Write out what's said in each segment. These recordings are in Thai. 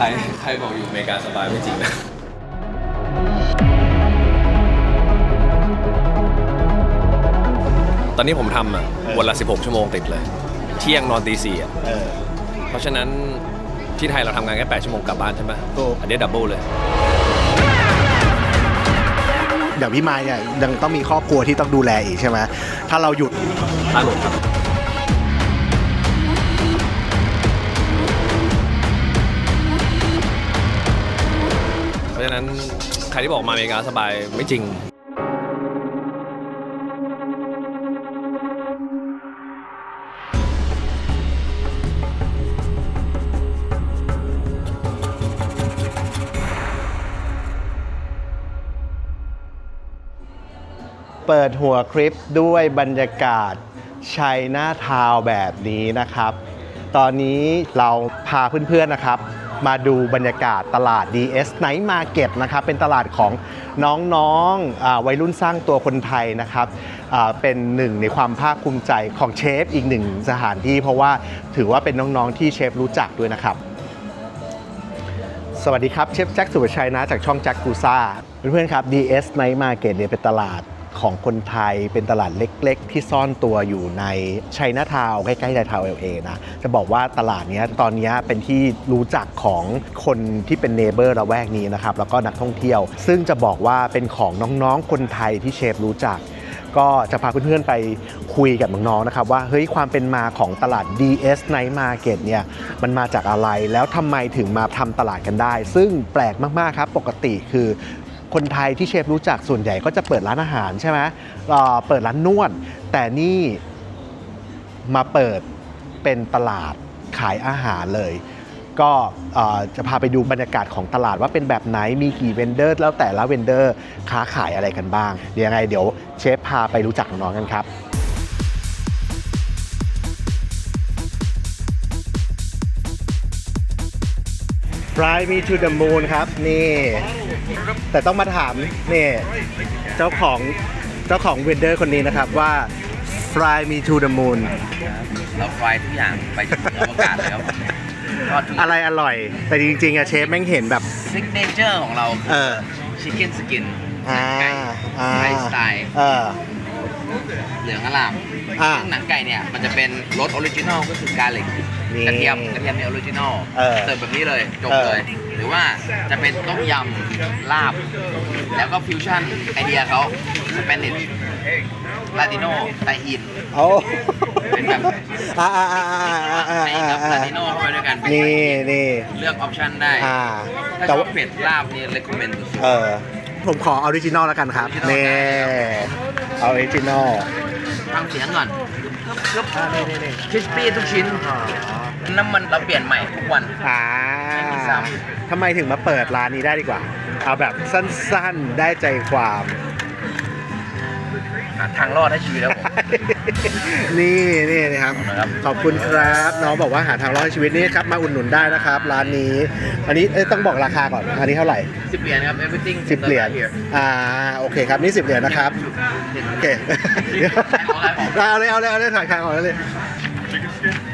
ใครใครบอกอยู่อเมริกาสบายไม่จริงนะตอนนี้ผมทำอะวันละ 16 ชั่วโมงติดเลย เที่ยงนอนตีสี่อะเออเพราะฉะนั้นที่ไทยเราทำงานแค่ 8 ชั่วโมงกลับบ้านใช่ไหมถูก อันนี้ดับเบิลเลย อย่างพี่ไม้เนี่ยยังต้องมีครอบครัวที่ต้องดูแลอีกใช่ไหมถ้าเราหยุดตาหลุดครับ นั้นใครที่บอกมาอเมริกาสบายไม่จริง เปิดหัวคลิปด้วยบรรยากาศชัยหน้าทาวแบบนี้นะครับ ตอนนี้เราพาเพื่อนๆนะครับ มาดูบรรยากาศตลาด DS Night Market นะครับเป็นตลาดของน้องๆวัยรุ่นสร้างตัวคนไทยนะครับเป็นหนึ่งในความภาคภูมิใจของเชฟอีกหนึ่งสถานที่ เพราะว่าถือว่าเป็นน้องๆที่เชฟรู้จักด้วยนะครับ สวัสดีครับเชฟแจ็คสุวชัยนะจากช่องแจ็คกูซ่าเพื่อนๆครับ DS Night Market เนี่ยเป็นตลาด ของคนไทยเป็นตลาดเล็ก ๆ ที่ซ่อนตัวอยู่ในชัยนาทาวใกล้ๆไดทาวเอลเอนะ จะบอกว่าตลาดนี้ตอนนี้เป็นที่รู้จักของคนที่เป็นเนเบอร์ระแวกนี้นะครับ แล้วก็นักท่องเที่ยว ซึ่งจะบอกว่าเป็นของน้องๆ คนไทยที่เชฟรู้จัก ก็จะพาเพื่อนๆไปคุยกับน้องๆนะครับ ว่าเฮ้ยความเป็นมาของตลาด DS Night Market เนี่ยมันมาจากอะไรแล้วทำไมถึงมาทำตลาดกันได้ ซึ่งแปลกมากๆครับปกติคือ คนไทยที่เชฟรู้จักส่วนใหญ่ก็จะเปิดร้านอาหารใช่ไหมเอ่อเปิดร้านนวด แต่นี่มาเปิดเป็นตลาดขายอาหารเลย ก็เอ่อจะพาไปดูบรรยากาศของตลาดว่าเป็นแบบไหนมีกี่เวนเดอร์ แล้วแต่ละเวนเดอร์ค้าขายอะไรกันบ้างเดี๋ยวยังไงเดี๋ยวเชฟพาไปรู้จักน้องๆกันครับ Fly me to the moon ครับ นี่ แต่ต้องมาถามนี่เจ้าของเจ้าของเวนเดอร์คนนี้นะครับว่า Fly me to the moon เราไฟล์ทุกอย่างไปถึงอวกาศเลยครับก็ทุกอะไรอร่อย แต่จริงๆอะเชฟแม่งเห็นแบบ ซิกเนเจอร์ของเราเออ ชิคเก้นสกินอ่าอ่าไทยสไตล์เออ เหลืองอลามอ่า ซึ่งหนังไก่เนี่ย มันจะเป็นรสออริจินอลก็คือกาลิก นี่ กระเทียมกระเทียมเนี่ยออริจินอลเออเสิร์ฟแบบนี้เลยจบเออเลย หรือว่าจะเป็นต้มยำลาบ แล้วก็ฟิวชั่นไอเดียเขาสเปนิชลาติโนไตอิน โอ้เป็นแบบ อ่าอ่าอ่าอ่าอ่าอ่าไอกับลาติโนเข้าไปด้วยกันเป็นนี่นี่ เลือกออปชั่นได้อ่า ถ้าชแต่อบว่าเผ็ดลาบนี่เลคคอมเมนต์สุด เออ ผมขอออริจินอลแล้วกันครับ Original นี่ได้ออริจินอลๆฟังเสียงก่อน กรึบอ่านี่นี่นี่คริสปี้ทุกชิ้นน้ำมันเราเปลี่ยนใหม่ทุกวัน อ่าไม่มีซ้ทำไมถึงมาเปิดร้านนี้ได้ดีกว่า เอาแบบสั้นๆ ได้ใจความ หาทางรอดให้ชีวิตแล้วผม นี่นี่นะครับนะครับ ขอบคุณครับน้องบอกว่าหาทางรอดให้ชีวิตนี่ครับมาอุดหนุนได้นะครับ ร้านนี้ อันนี้เอ้ยต้องบอกราคาก่อน อันนี้เท่าไหร่ สิบเหรียญครับ everything สิบเหรียญ อ่า โอเคครับ นี่สิบเหรียญนะครับ โอเคเดี๋ยวขายของขายของเอาเลยเอาเลยเอาเลยถ่ายขายของเลย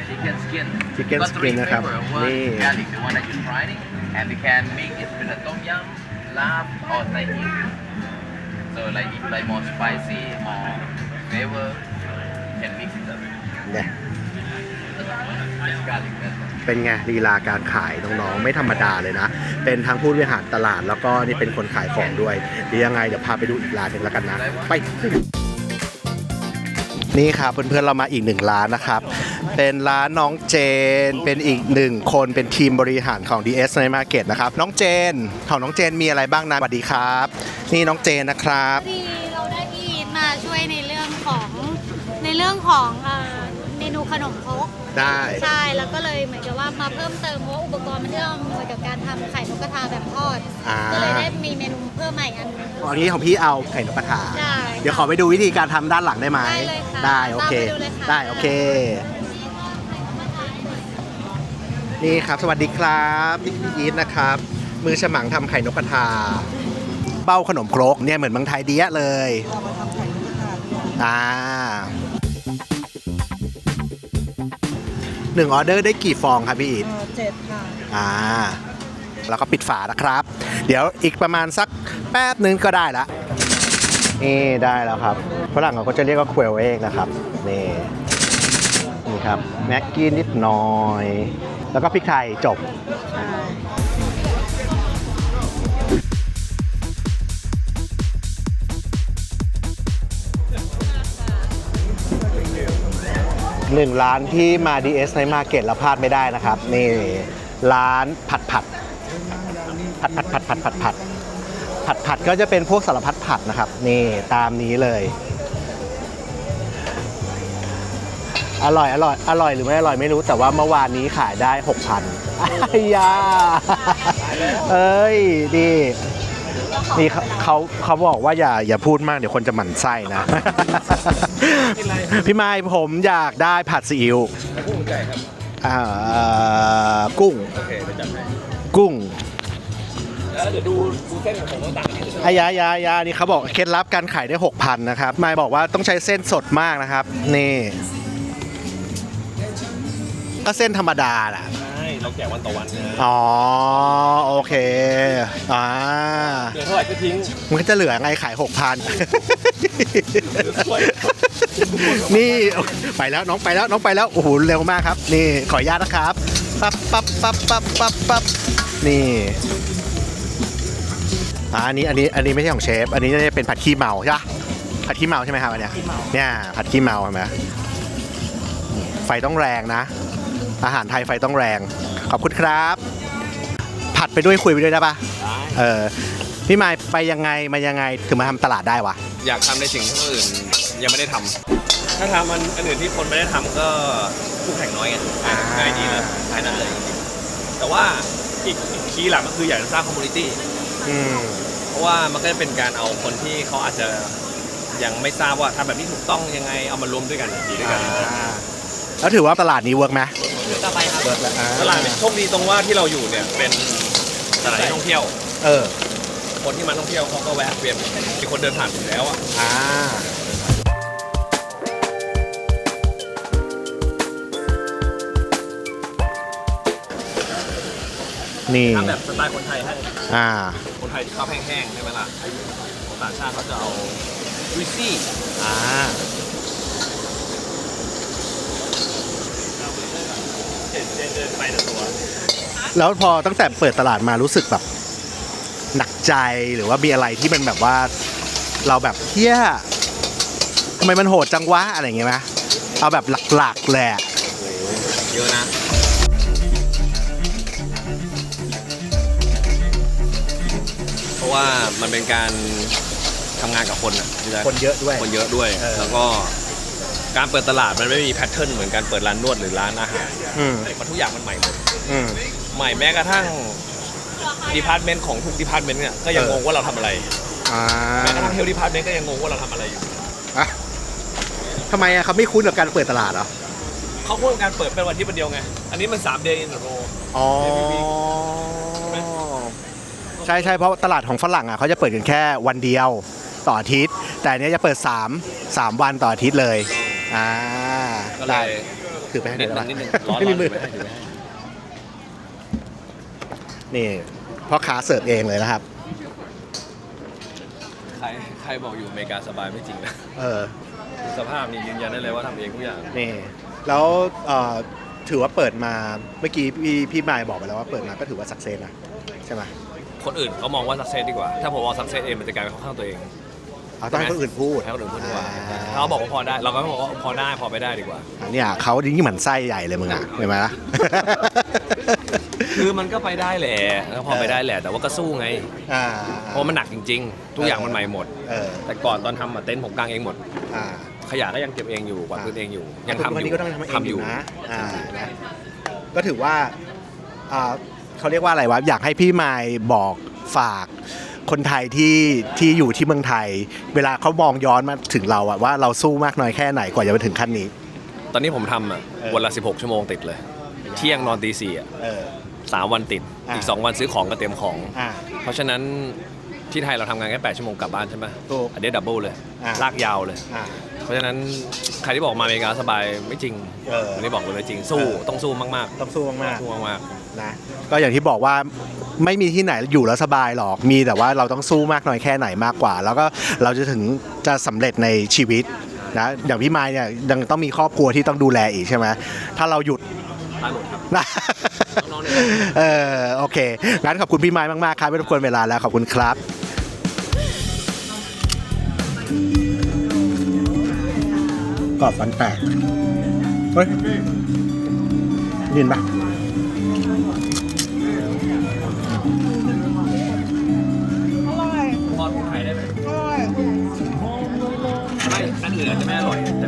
chicken skin Chicken Got three skin นะครับ flavor. One นี่ garlic the one that you frying and we can make it with a tom yum lab or thai so like if like more spicy more flavor can mix it up เนี่ย Just garlic that's all. เป็นไงลีลาการขายน้องๆไม่ธรรมดาเลยนะ เป็นทั้งผู้บริหารตลาดแล้วก็นี่เป็นคนขายของด้วยเดี๋ยวยังไงเดี๋ยวพาไปดูอีกร้านหนึ่งแล้วกันนะ ไป นี่ครับเพื่อนๆเรามาอีกหนึ่งร้านนะครับ เป็นร้านน้องเจนเป็นอีกหนึ่งคนเป็นทีมบริหารของ DS ในมาร์เก็ตนะครับ น้องเจนของน้องเจนมีอะไรบ้างนะสวัสดีครับ นี่น้องเจนนะครับที่เราได้พี่อีทมาช่วยในเรื่องของในเรื่องของอ่า มนูขนมครกได้ ใช่แล้วก็เลยเหมือนกับว่ามาเพิ่มเติมเพราะว่าอุปกรณ์มันที่เราเหมือนกับการทำไข่นกกระทาแบบทอดอ่า ก็เลยได้มีเมนูเพิ่มใหม่อันหนึงอันนี้ของพี่เอาไข่นกกระทา ได้เดี๋ยวขอไปดูวิธีการทำด้านหลังได้ไหมได้เลยค่ะได้โอเค ตามไปดูเลยค่ะ ได้โอเค นี่ครับ สวัสดีครับพี่อีทนะครับ มือฉมังทำไข่นกกระทา เบ้าขนมครกเนี่ยเหมือนเมืองไทยเดียเลยอ่า หนึ่งออเดอร์ได้กี่ฟองครับพี่อีท เจ็ดค่ะ อ่าแล้วก็ปิดฝานะครับ เดี๋ยวอีกประมาณสักแป๊บนึงก็ได้ละนี่ได้แล้วครับฝรั่งเขาก็จะเรียกว่าเควลเองนะครับนี่นี่ครับแม็กกี้นิดหน่อย แล้วก็พริกไทยจบ หนึ่งร้านที่มา DS ในมาเก็ตแล้วพลาดไม่ได้นะครับ นี่ร้านผัดผัดผัดผัดผัดผัดผัดผัดผัดผัดก็จะเป็นพวกสารพัดผัดนะครับ นี่ตามนี้เลย อร่อยอร่อยอร่อยหรือไม่อร่อยไม่รู้แต่ว่าเมื่อวานนี้ขายได้6,000อ้ายาเอ้ยดี นี่เขาเขาเขาบอกว่าอย่าอย่าพูดมากเดี๋ยวคนจะหมั่นไส้นะ พี่ไม้ผมอยากได้ผัดซีอิ๊วกุ้งก่ครับอ่ากุ้งโอเคไปจัดให้กุ้งแล้วเดี๋ยวดูดูเส้นของผมว่าต่างกันที่ไหนอายายายานี่เขาบอกเคล็ดลับการขายได้6,000นะครับไมายบอกว่าต้องใช้เส้นสดมากนะครับ นี่ ก็เส้นธรรมดาแหละ เราแกะวันต่อวันนะอ๋อโอเคอ่าเดือนเท่าไหร่ก็ทิ้งมันก็จะเหลือไงขาย6,000ด้วยนี่ไปแล้วน้องไปแล้วน้องไปแล้วโอ้โหเร็วมากครับ นี่ขออนุญาตนะครับปั๊บปั๊บปั๊บปั๊บปั๊บปั๊บนี่อ่าอันนี้อันนี้อันนี้ไม่ใช่ของเชฟ อันนี้น่าจะเป็นผัดขี้เมาใช่ปะผัดขี้เมาใช่ไหมครับอันเนี้ยเนี่ยผัดขี้เมาเห็นไหมไฟต้องแรงนะ อาหารไทยไฟต้องแรง ขอบคุณครับ ผัดไปด้วยคุยไปด้วยได้ปะได้เออพี่มายไปยังไงมายังไงถึงมาทำตลาดได้วะอยากทำในสิ่งที่คนอื่นยังไม่ได้ทำถ้าทำมันอันอื่นที่คนไม่ได้ทำก็คู่แข่งน้อยไงอ่าง่ายดีเลยแค่นั้นเลยจริงๆแต่ว่าอีกอีกคีย์หลักก็คืออยากจะสร้างคอมมูนิตี้ อืม เพราะว่ามันก็จะเป็นการเอาคนที่เขาอาจจะยังไม่ทราบว่าทำแบบนี้ถูกต้องยังไงเอามารวมด้วยกันดีด้วยกัน แล้วถือว่าตลาดนี้เวิร์กไหม ต่อไปครับเวิร์กแล้วตลาดเนี่ยโชคดีตรงว่าที่เราอยู่เนี่ยเป็นตลาดท่องเที่ยว เออ คนที่มาท่องเที่ยวเขาก็แวะเวียนมีคนเดินผ่านอยู่แล้วอะอ่า นี่ ทำแบบสไตล์คนไทยให้อ่า คนไทยชอบแห้งๆใช่ไหมล่ะของต่างชาติเขาจะเอาวิซี่อ่า เดินเดินไปแต่ตัว แล้วพอตั้งแต่เปิดตลาดมารู้สึกแบบ หนักใจหรือว่ามีอะไรที่มันแบบว่า เราแบบเฮี้ยทำไมมันโหดจังวะอะไรอย่างเงี้ยไหมเอาแบบหลักๆแหละเยอะนะเพราะว่ามันเป็นการทำงานกับคนอะพี่แจ๊คนเยอะด้วย คนเยอะด้วย เออ แล้วก็ การเปิดตลาดมันไม่มีแพทเทิร์นเหมือนการเปิดร้านนวดหรือร้านอาหารอืมมันทุกอย่างมันใหม่หมดอืม ใหม่แม้กระทั่งดีพาร์ตเมนต์ของทุกดีพาร์ตเมนต์เนี่ยก็ยังเออ งงว่าเราทำอะไรอ่าแม้กระทั่งเฮลดีพาร์ตเมนต์ก็ยังงงว่าเราทำอะไรอยู่อะทำไมอะเขาไม่คุ้นกับการเปิดตลาดเหรอ เขาพูดการเปิดเป็นวันที่วันเดียวไงอันนี้มัน3 day in a row อ๋อไหมใช่ใช่เพราะตลาดของฝรั่งอะเขาจะเปิดกันแค่วันเดียวต่ออาทิตย์ แต่อันเนี้ยจะเปิด 3 3 วันต่ออาทิตย์เลย อ่าก็เลได้ยคือไปให้นิดเดี๋ยวนึงนิดนึงนะร้อนไม่ร้มีอนมือถือไว้ให้ถือไว้ให้นี่พ่อค้าเสิร์ฟเองเลยนะครับ ใครใครบอกอยู่อเมริกาสบายไม่จริงนะเออ สภาพนี่ยืนยันได้เลยว่าทำเองทุกอย่าง นี่ แล้วเอ่อถือว่าเปิดมา เมื่อกี้พี่พี่มายบอกไปแล้วว่าเปิดมาก็ถือว่าสักเซนนะใช่ไหมคนอื่นเขามองว่าสักเซสดีกว่า ถ้าผมบอกสักเซสเองมันจะกลายเป็นเข้าข้างตัวเอง เอาต้องให้คนอื่นพูด ให้คนอื่นพูดดีกว่าอ่า ถ้าเขาบอกว่าพอได้เราก็บอกว่าพอได้พอไปได้ดีกว่า อะเนี่ยเขายิ่งเหมือนไส้ใหญ่เลยมึงอะเห็นไหมล่ะ คือมันก็ไปได้แหละก็พอไปได้แหละ แต่ว่าก็สู้ไง อ่าเพราะมันหนักจริง ๆ ทุกอย่างมันใหม่หมด เออแต่ก่อนตอนทำอะเต็นท์ผมกางเองหมด อ่าขยะก็ยังเก็บเองอยู่กวาดพื้นเองอยู่ ยังทำทุกอวันยู่นี้ก็ต้องทำเองทำอยู่นะอ่านะก็ถือว่าอ่าเขาเรียกว่าอะไรวะอยากให้พี่มายบอกฝาก คนไทยที่ที่อยู่ที่เมืองไทย เวลาเขามองย้อนมาถึงเราอะว่าเราสู้มากน้อยแค่ไหนกว่าจะมาถึงขั้นนี้ ตอนนี้ผมทำอะเออวันละ 16 ชั่วโมงติดเลย เที่ยงนอนตีสี่อะเออ สามวันติด อ่าอีก 2 วันซื้อของก็เตรียมของ อ่าเพราะฉะนั้นที่ไทยเราทำงานแค่ 8 ชั่วโมงกลับบ้านใช่ไหมถูกอันนี้ดับเบิลเลย อ่าลากยาวเลย อ่าเพราะฉะนั้นใครที่บอกมาอเมริกาสบายไม่จริงเออไม่ได้บอกเลยไม่จริง สู้เออ ต้องสู้มากต้องสู้ๆมากสู้มากๆ นะก็อย่างที่บอกว่า ไม่มีที่ไหนอยู่แล้วสบายหรอก มีแต่ว่าเราต้องสู้มากน้อยแค่ไหนมากกว่า แล้วก็เราจะถึงจะสำเร็จในชีวิตนะอย่างพี่ไม้เนี่ยยังต้องมีครอบครัวที่ต้องดูแลอีกใช่ไหมถ้าเราหยุดๆตายหมดครับนะน้องๆเนี่ยเออโอเคงั้นขอบคุณพี่ไม้มากๆครับไม่รบกวนเวลาแล้วขอบคุณครับกรอบฟันแตกเฮ้ยยินปะ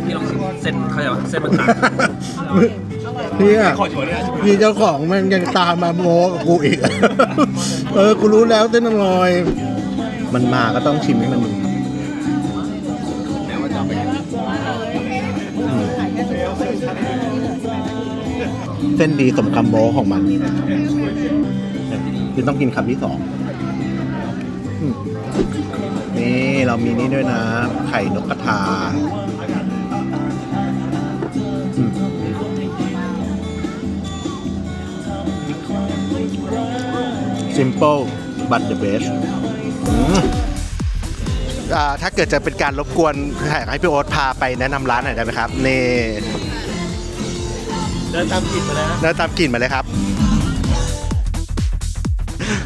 พี่ลองเส้นเขาจะเส้นมันต่างเนี่ยขอโชว์เนี่ยพี่เจ้าของมันยังตามมาโมกับกูอีก เออ กูรู้แล้วเส้นอร่อย มันมาก็ต้องชิมให้มันดูแม้ว่าจะเอาไปกินเส้นดีสมคำโมของมันคือต้องกินคำที่สองนี่เรามีนี่ด้วยนะ ไข่นกกระทา simple but the best อืมอ่าถ้าเกิดจะเป็นการรบกวนอยากให้พี่โอ๊ตพาไปแนะนำร้านหน่อยได้ไหมครับ นี่เดินตามกลิ่นมาเลยนะแล้วตามกลิ่นมาเลยครับ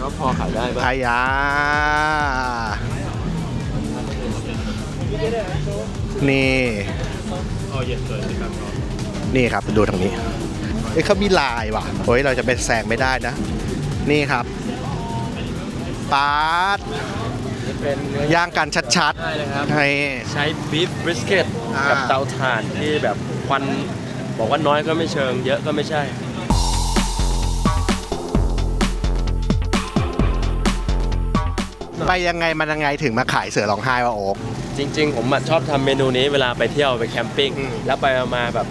ก็พอขายได้ป่ะอายานี่ อ๋อเย็นเลยครับนี่ครับดูทางนี้ เอ้ยเขามีลายว่ะเฮ้ยเราจะไปแซงไม่ได้นะ นี่ครับ ปาร์ตเป็นเนื้อย่างกันชัดใช่เลยครับ ๆให้ ใช้บีฟบริสเกตอ่ากับเตาถ่านที่แบบควันบอกว่าน้อยก็ไม่เชิง เยอะก็ไม่ใช่ ไปยังไงมันยังไงถึงมาขายเสือร้องไห้วะโอ๊ก จริง ๆ ผมอะชอบทำเมนูนี้เวลาไปเที่ยวไปแคมปิ้ง อืม แล้วไปมาแบบ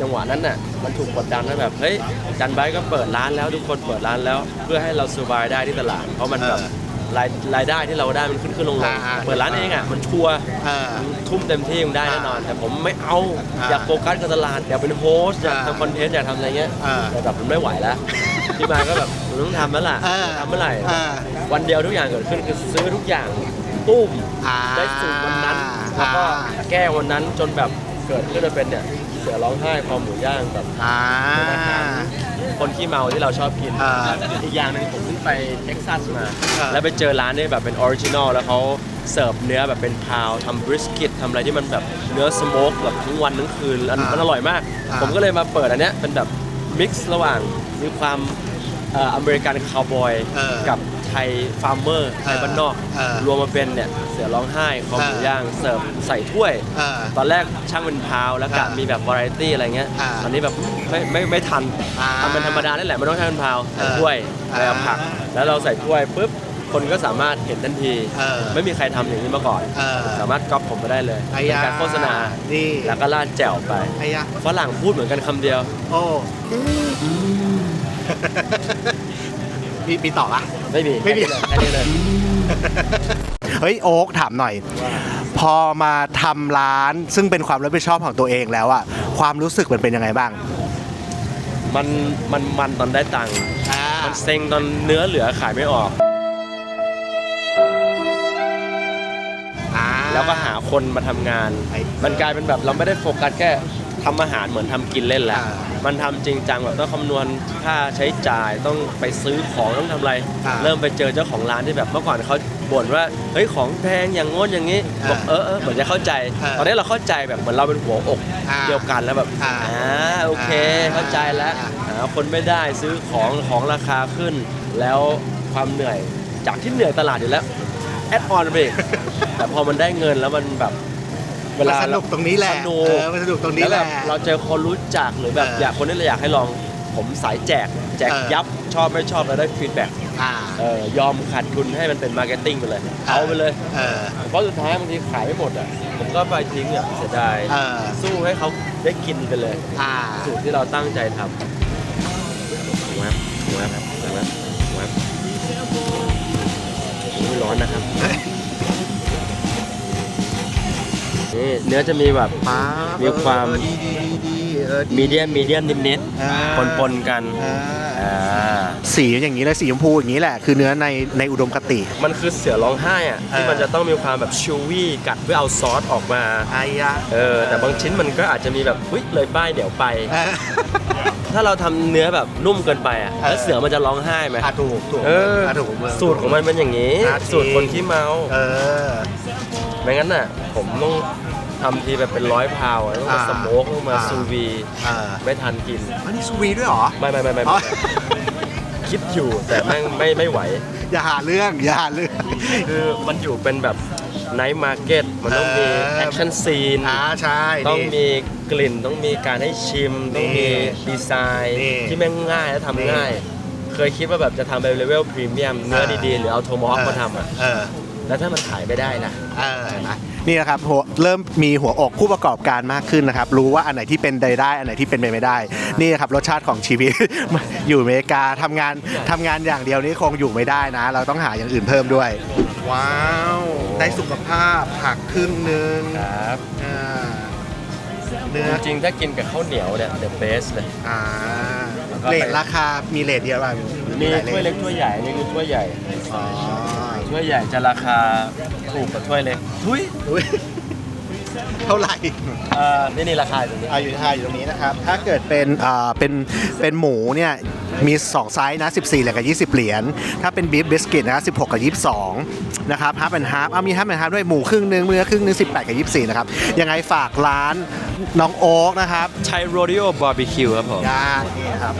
จังหวะนั้นน่ะมันถูกกดดันว่าแบบเฮ้ยจันไบก็เปิดร้านแล้วทุกคนเปิดร้านแล้ว เพื่อให้เราสบายได้ที่ตลาด เพราะมันแบบรายรายได้ที่เราได้มันขึ้นขึ้นลงลงเปิดร้านเองอะมันชัวร์เออทุ่มเต็มที่มันได้แน่นอน แต่ผมไม่เอาอ่าอยากโฟกัสกับตลาดอยากเป็นโฮสต์อยากอ่าทำคอนเทนต์อยากทำอะไรเงี้ยอ่าแต่แบบมันไม่ไหวแล้วพี่มาก็แบบมันต้องทำแล้วล่ะอ่าทำเมื่อไหร่อ่า วันเดียวทุกอย่างเกิดขึ้นคือซื้อทุกอย่างตุ้มอ่าได้สูตรวันนั้นแล้วก็อ่าแก้วันนั้นจนแบบเกิดขึ้นมาเป็นเนี่ยเสือร้องไห้คอหมูย่างแบบอ่า คนขี้เมาที่เราชอบกิน อ่าอีกอย่างหนึ่งผมเพิ่งไปเท็กซัสมา อ่า แล้วไปเจอร้านที่แบบเป็นออริจินอลแล้วเขาเสิร์ฟเนื้อแบบเป็นพาวทำบริสกิตทำอะไรที่มันแบบเนื้อสโมกแบบทั้งวันทั้งคืนอันอ่ามัมันอร่อยมาก อ่า ผมก็เลยมาเปิดอันเนี้ยเป็นแบบมิกซ์ระหว่างมีความเอ่ออเมริกันคาวบอย เออกับไท ยฟาร์มเมอร์ไทยบ้านนอก เออรวมมาเป็นเนี่ยเสือร้องไห้คอหมูเออย่างเสิร์ฟใส่ถ้วย เออตอนแรกช่างเป็นพาวแล้วกะอ่ามีมีแบบวาไรตี้อะไรเงี้ยอ่าตอนนี้แบบไม่ไม่ไม่ทันอ่าทำเป็นธรรมดานั่นแหละไม่ต้องใช้เป็นพาวใส่เออถ้วยอ่าแล้วผัก แล้วเราใส่ถ้วยปุ๊บคนก็สามารถเห็นทันทีเออไม่มีใครทำอย่างนี้มาก่อน เออ สามารถก๊อปผมไปได้เลยไอ้เป็นยาการโฆษณานี่แล้วก็ราดแจ่วไปไอ้ยาฝรั่งพูดเหมือนกันคำเดียว โอ้ มีมีต่อปะ ไม่มีไม่มี แค่นี้เลย เฮ้ยโอ๊กถามหน่อย พอมาทำร้านซึ่งเป็นความรับผิดชอบของตัวเองแล้วอะความรู้สึกมันเป็นยังไงบ้างมันมันมันตอนได้ตังค์อ่ามันเซ็งตอนเนื้อเหลือขายไม่ออก อ่า แล้วก็หาคนมาทำงาน ไอ้มันกลายเป็นแบบเราไม่ได้โฟกัสแค่ทำอาหารเหมือนทำกินเล่นแล้ว อ่า มันทำจริงจังแบบต้องคำนวณค่าใช้จ่ายต้องไปซื้อของต้องทำอะไรอ่าเริ่มไปเจอเจ้าของร้านที่แบบเมื่อก่อนเขาบ่นว่าเฮ้ยของแพงอย่างงนอย่างนี้อ่าบอกเออเออเหมือนจะเข้าใจอ่าตอนนี้เราเข้าใจแบบเหมือนเราเป็นหัวอกอ่าเดียวกันแล้วแบบอ่าอ่าโอเคอ่าเข้าใจแล้วอ่าหาคนไม่ได้ซื้อของของราคาขึ้น แล้วความเหนื่อยจากที่เหนื่อยตลาดอยู่แล้วแอดออนไปอีกแต่พอมันได้เงินแล้วมันแบบ เวลามันสนุกตรงนี้แหละสนุกเออมันสนุกตรงนี้แล้วแหแบละบเราเจอคนรู้จักหรือแบบเออออ ยากคนนี้เราอยากให้ลองผมสายแจกแจกเออยับชอบไม่ชอบเราได้ฟีดแบ็กอ่า เออยอมขาดทุนให้มันเป็นมาร์เก็ตติ้งไปเลยเอาไปเลยเออ เพราะสุดท้ายบางทีขายไม่หมดอะผมก็ไปทิ้งอะเสียดายเออ สู้ให้เขาได้กินไปเลย อ่า สูตรที่เราตั้งใจทำแวบแวบแวบแวบโอ้ยร้อนนะครับ นี่เนื้อจะมีแบบป๊ามีความ เออดีดีดีดีเออดี มีเดียมมีเดียมนิดอ่าๆปนๆกันอ่าอ่าสีอย่างนี้เลยสีชมพูอย่างนี้แหละ คือเนื้อในในอุดมคติ มันคือเสือร้องไห้อะที่เออมันจะต้องมีความแบบชูวี่กัดเพื่อเอาซอสออกมา ไอ้ยะ เออแต่บางชิ้นมันก็อาจจะมีแบบอุ้ยเลยป้ายเดี๋ยวไป เออ ถ้าเราทำเนื้อแบบนุ่มเกินไปอะเออ แล้วเสือมันจะร้องไห้ไหม อะถูกถูกเอออะถูกมึงสูตรของมันเป็นอย่างนี้ อะสูตรคนขี้เมาเออ ไม่งั้นน่ะ ผมต้องทำทีแบบเป็นร้อยพาวอะต้องมาอ่าสโมกต้องมาอ่า ซูวี เออไม่ทันกิน อันนี้สวีด้วยเหรอไม่ไม่ไม่ไม่อ๋อ คิดอยู่แต่แม่งไม่ไม่ไหว อย่าหาเรื่องอย่าหาเรื่อง คือมันอยู่เป็นแบบ ไนท์มาร์เก็ตมันต้องมีเออ แอคชั่นซีนอ่าใช่ต้องนี่ มีกลิ่นต้องมีการให้ชิม ต้องมีดีไซน์นี่ที่แม่งง่ายและนี่ทำง่าย เคยคิดว่าแบบจะทำเป็นเลเวลพรีเมียมเนื้อเออ ดีๆ หรือเอาโทมฮอคมาทำอะเออแล้วถ้ามันขายไม่ได้ล่ะเออเห็นไหม นี่นะครับหัวเริ่มมีหัวอกผู้ประกอบการมากขึ้นนะครับ รู้ว่าอันไหนที่เป็นไปได้ อันไหนที่เป็นไปไม่ได้ นี่นะครับรสชาติของชีวิต อยู่อเมริกาทำงานทำงานอย่างเดียวนี้คงอยู่ไม่ได้นะ เราต้องหาอย่างอื่นเพิ่มด้วย ว้าว ได้สุขภาพผักครึ่งนึงครับอ่าเนื้อจริงๆถ้ากินกับข้าวเหนียวเนี่ย the best เลยอ่าแล้วก็เลไปทราคามีเลทเดียวป่ะมีหาถ้วยเล็กถ้วยใหญ่นี่คือถ้วยใหญ่อ๋อ ถ้วยใหญ่จะราคาถูกกว่าถ้วยเล็กทุยอุ๊ยเท่าไหร่เอ่อนี่นี่ราคาอยู่ตรงนี้อาอยู่ท่าอยู่ตรงนี้นะครับ ถ้าเกิดเป็นอ่าเป็นเป็นหมูเนี่ยมี 2 ไซส์นะ 14เหรียญกับ20 เหรียญ ถ้าเป็นบีฟบิสกิตนะ16 กับ 22 นะครับฮาร์ปแอนฮาร์ปเอามีฮาร์ปแอนฮาร์ปด้วยหมูครึ่งหนึงเนื้อครึ่งหนึง 18 กับ 24 นะครับ ยังไงฝากร้านน้องโอ๊กนะครับไทยโรดิโอบาร์บีคิวครับผมย่างนี่ครับ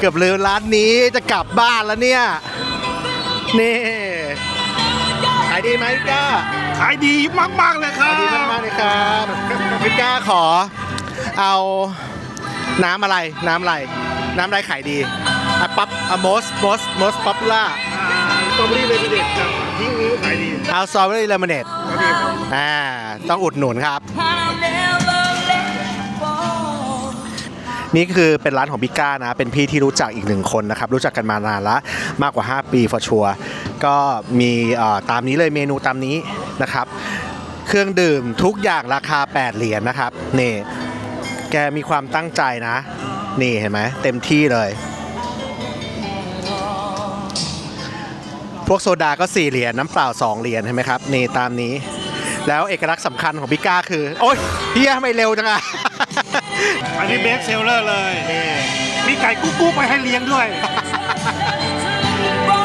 เกือบลืมร้านนี้จะกลับบ้านแล้วเนี่ย นี่ขายดีไหมพี่ก้าขายดีมากๆเลยครัขายบดีมากๆเลยครับพี่ก้าขอ เอาน้ำอะไรน้ำอะไร น้ำอะไรขายดีอะปั๊บอะ most most most popular สตรอเบอรี่เลมอนเด็ดกับทิ้งนิ้วขายดีเอาซอ r เบอรี่เลมอนเนดอ่าต้องอุดหนุนครับ นี่คือเป็นร้านของพี่ก้านะ เป็นพี่ที่รู้จักอีกหนึ่งคนนะครับ รู้จักกันมานานละมากกว่า 5 ปีฟอชัวก็มีตามนี้เลยเมนูตามนี้นะครับ เครื่องดื่มทุกอย่างราคา 8 เหรียญนะครับนี่แกมีความตั้งใจนะ นี่เห็นไหมเต็มที่เลย พวกโซดาก็ 4 เหรียญน้ำเปล่า 2 เหรียญเห็นไหมครับนี่ตามนี้ แล้วเอกลักษณ์สำคัญของพี่ก้าคือ โอ๊ยเฮียทำไมเร็วจังอะ อันนี้เบสเซลเลอร์เลย มีไก่กุ๊กกุ๊กไปให้เลี้ยงด้วย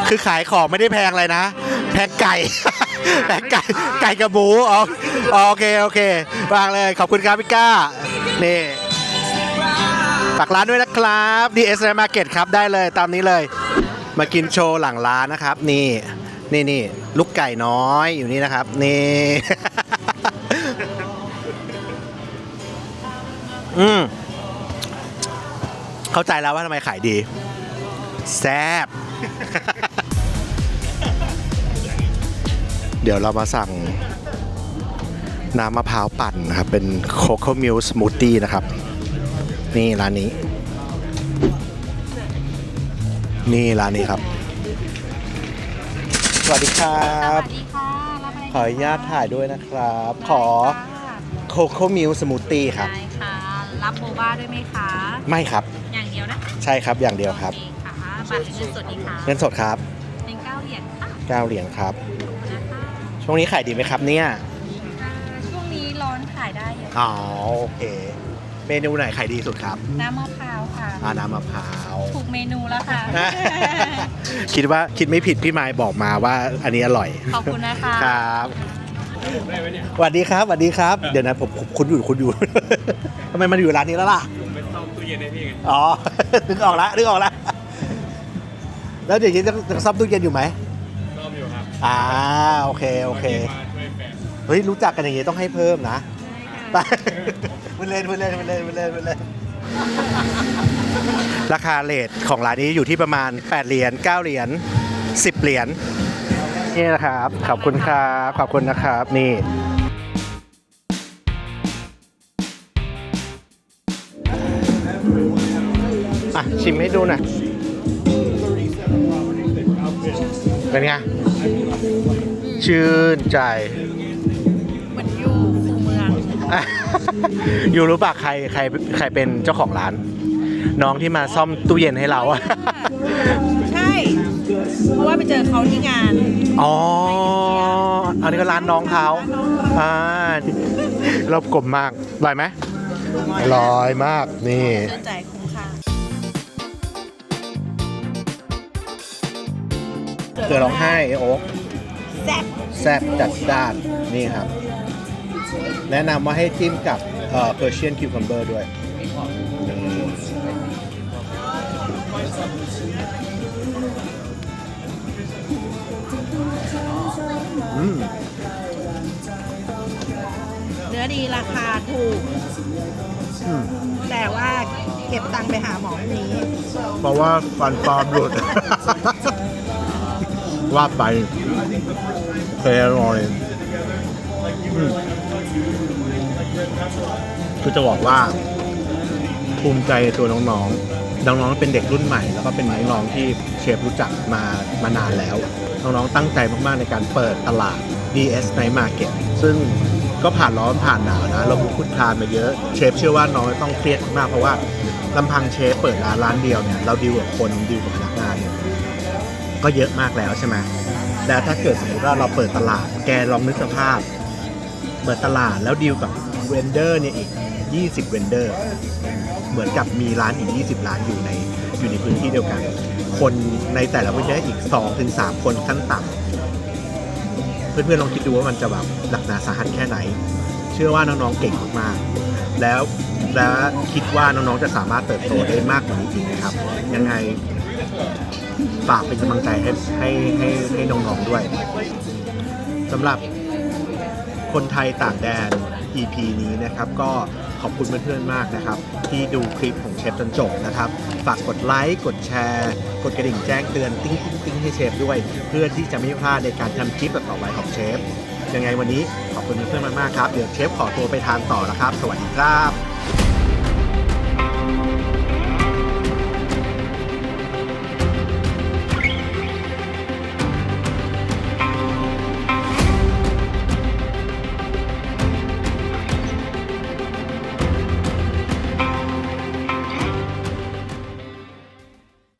คือขายของไม่ได้แพงเลยนะ แพงไก่ แพงไก่ ไก่กับหมูอ๋ออ๋อโอเค โอเควางเลย ขอบคุณครับพี่ก้า นี่ฝากร้านด้วยนะครับ DS Market ครับได้เลยตามนี้เลย มากินโชว์หลังร้านนะครับ นี่นี่นี่ลูกไก่น้อยอยู่นี่นะครับ นี่ อืมเข้าใจแล้วว่าทำไมขายดี แซบ เดี๋ยวเรามาสั่งน้ำมะพร้าวปั่นนะครับ เป็นโคโค่มิลสมูทตี้นะครับ นี่ร้านนี้ นี่ร้านนี้ครับ สวัสดีครัสบ วัสดีค่ะรับอะไรขออนุญาตถ่ายด้วยนะครับ ขอโคโค่มิลสมูทตี้ครับ ได้ค่ะ รับโบบ้าด้วยไหมคะ ไม่ครับ อย่างเดียวนะใช่ครับ อย่างเดียวครับ โอเคค่ะบัตรหรือเงินสดดีคะเงินสดครับเป็นเก้าเหรียญค่ะ9เหรียญครับนะคะช่วงนี้ขายดีไหมครับเนี่ย อ่าช่วงนี้ร้อนขายได้อยู่อ๋อโอเค เมนูไหนขายดีสุดครับน้ำมะพร้าวค่ะ อาน้ำมะพร้าว ถูกเมนูแล้วค่ะ คิดว่าคิดไม่ผิดพี่ไม้บอกมาว่าอันนี้อร่อย ขอบคุณนะคะ ครับ สวัสดีครับสวัสดีครับ เดี๋ยวนะผมผมคุณอยู่คุณอยู่ ทำไมมันอยู่ร้านนี้แล้วล่ะไปซ่อมตู้เย็นให้พี่อ๋อ นึกออกละนึกออกละแล้วเดี๋ยวจะจะซ่อมตู้เย็นอยู่ไหมซ่อมอยู่ครับอ่าโอเคโอเคเฮ้ยรู้จักกันอย่างงี้ต้องให้เพิ่มนะไปพูดเล่นพูดเล่นพูดเล่นพูดเล่นพูดเล่นราคาเลทของร้านนี้อยู่ที่ประมาณ 8 เหรียญ 9 เหรียญ 10 เหรียญ นี่นะครับ ขอบคุณครับ ขอบคุณนะครับ นี่อะชิมให้ดูหน่อยเป็นไง ชื่นใจ เหมือนอยู่เมืองอยู่รู้ปะใครใครใครเป็นเจ้าของร้าน น้องที่มาซ่อมตู้เย็นให้เราอะ เพราะว่าไปเจอเขาที่งานอ๋อ อันนี้ก็ร้านน้องเขาอ่ารอบกลมมากอร่อยไหมอร่อยมาก นี่เชื่อใจคุ้มค่าเกิดร้องไห้ไอ้โอ๊คแซ่บแซ่บจัดจ้านนี่ครับ แนะนำว่าให้จิ้มกับเอ่อ Persian cucumber ด้วยนี่อืมเนื้อดีราคาถูกอืมแต่ว่าเก็บตังค์ไปหาหมอพรุ่งนี้ เพราะว่าฟันปลอมหลุด ว่าไปเคยอร่อยอืมคือจะบอกว่าภูมิใจในตัวน้องๆ น้องๆ เป็นเด็กรุ่นใหม่ แล้วก็เป็นน้องๆ ที่เชฟรู้จักมามานานแล้ว น้องๆตั้งใจมากๆในการเปิดตลาด DS Night Market ซึ่งก็ผ่านร้อนผ่านหนาวนะ เราบุกคุดคานมาเยอะ เชฟเชื่อว่าน้องไม่ต้องเครียดมากเพราะว่าลำพังเชฟเปิดร้านร้านเดียวเนี่ยเราดีลกับคนดีลกับพนักงานเนี่ยก็เยอะมากแล้วใช่ไหมแล้วถ้าเกิดสมมติว่าเราเปิดตลาดแกลองนึกสภาพ เปิดตลาดแล้วดีลกับเวนเดอร์เนี่ยอีก 20 เวนเดอร์ เหมือนกับมีร้านอีก 20 ร้านอยู่ใน อยู่ในพื้นที่เดียวกัน คนในแต่ละเวนเดอร์อีก2ถึง3คนขั้นต่ำเพื่อนๆลองคิดดูว่ามันจะแบบหนักหนาสาหัสแค่ไหน เชื่อว่าน้องๆเก่งมากๆแล้วและคิดว่าน้องๆจะสามารถเติบโตได้มากกว่านี้อีกนะครับ ยังไงฝากเป็นกำลังใจให้ให้ให้ให้น้องๆด้วยสำหรับคนไทยต่างแดน EP นี้นะครับก็ ขอบคุณเพื่อนๆมากนะครับ ที่ดูคลิปของเชฟจนจบนะครับ ฝากกดไลค์กดแชร์ กดกระดิ่งแจ้งเตือนติ้งติ้งติ๊งให้เชฟด้วย เพื่อที่จะไม่พลาดในการทำคลิปแบบต่อไปของเชฟยังไงวันนี้ขอบคุณเพื่อนๆมากๆครับเดี๋ยวเชฟขอตัวไปทานต่อแล้วครับ สวัสดีครับ